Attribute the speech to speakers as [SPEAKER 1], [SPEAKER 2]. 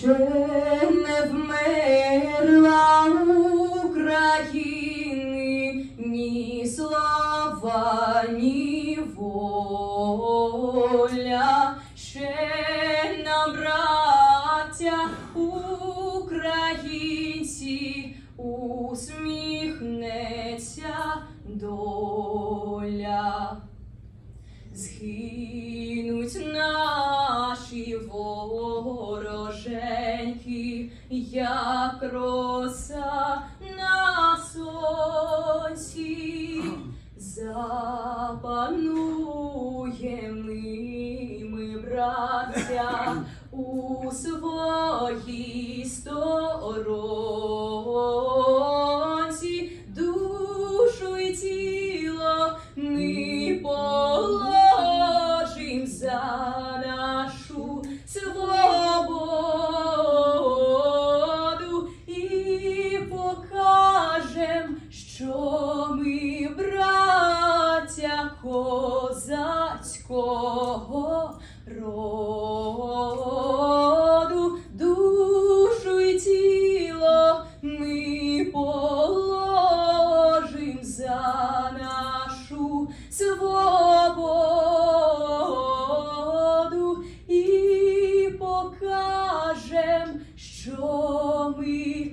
[SPEAKER 1] ще не вмерла України ні слава, ні вороженьки, як роса на сонці, запануєм ми, браття, у своїй сторонці, козацького роду, душу й тіло ми положим за нашу свободу і покажем, що ми